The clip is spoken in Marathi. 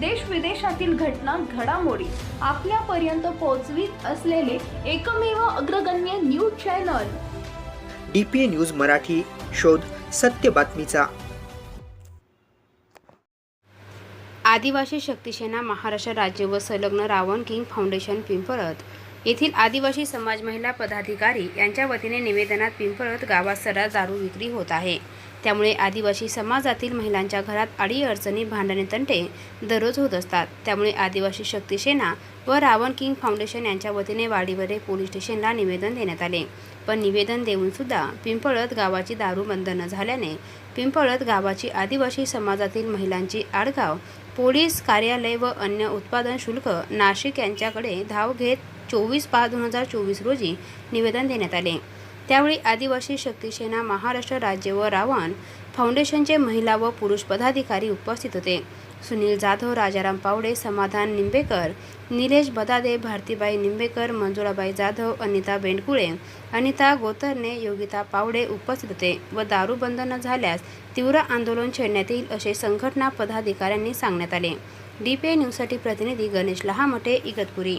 देश विदेशातील घटना घडामोडी आपल्यापर्यंत पोहोचवीत असलेले एकमेव अग्रगण्य news channel. D P A news Marathi शोध सत्य बातमीचा. आदिवासी शक्तीसेना महाराष्ट्र राज्य व संलग्न रावण किंग फाउंडेशन पिंपळत येथील आदिवासी समाज महिला पदाधिकारी यांच्या वतीने निवेदनात पिंपळत गावात सर्रास दारू विक्री होत आहे. त्यामुळे आदिवासी समाजातील महिलांच्या घरात अडीअडचणी भांडणे तंटे दररोज होत असतात. त्यामुळे आदिवासी शक्ती सेना व रावण किंग फाउंडेशन यांच्या वतीने वाडीवरे पोलीस स्टेशनला निवेदन देण्यात आले. पण निवेदन देऊन सुद्धा पिंपळत गावाची दारू बंद न झाल्याने पिंपळत गावाची आदिवासी समाजातील महिलांची आडगाव पोलीस कार्यालय व अन्य उत्पादन शुल्क नाशिक यांच्याकडे धाव घेत चोवीस पाच दोन हजार चोवीस रोजी निवेदन देण्यात आले. त्यावेळी आदिवासी शक्ती सेना महाराष्ट्र राज्य व रावण फाउंडेशनचे महिला व पुरुष पदाधिकारी उपस्थित होते. सुनील जाधव राजाराम पावडे समाधान निंबेकर निलेश बदादे भारतीबाई निंबेकर मंजुळाबाई जाधव अनिता बेंडकुळे अनिता गोतरणे योगिता पावडे उपस्थित होते व दारू बंद न झाल्यास तीव्र आंदोलन छेडण्यात येईल असे संघटना पदाधिकाऱ्यांनी सांगण्यात आले. डी पी न्यूजसाठी प्रतिनिधी गणेश लहामटे इगतपुरी.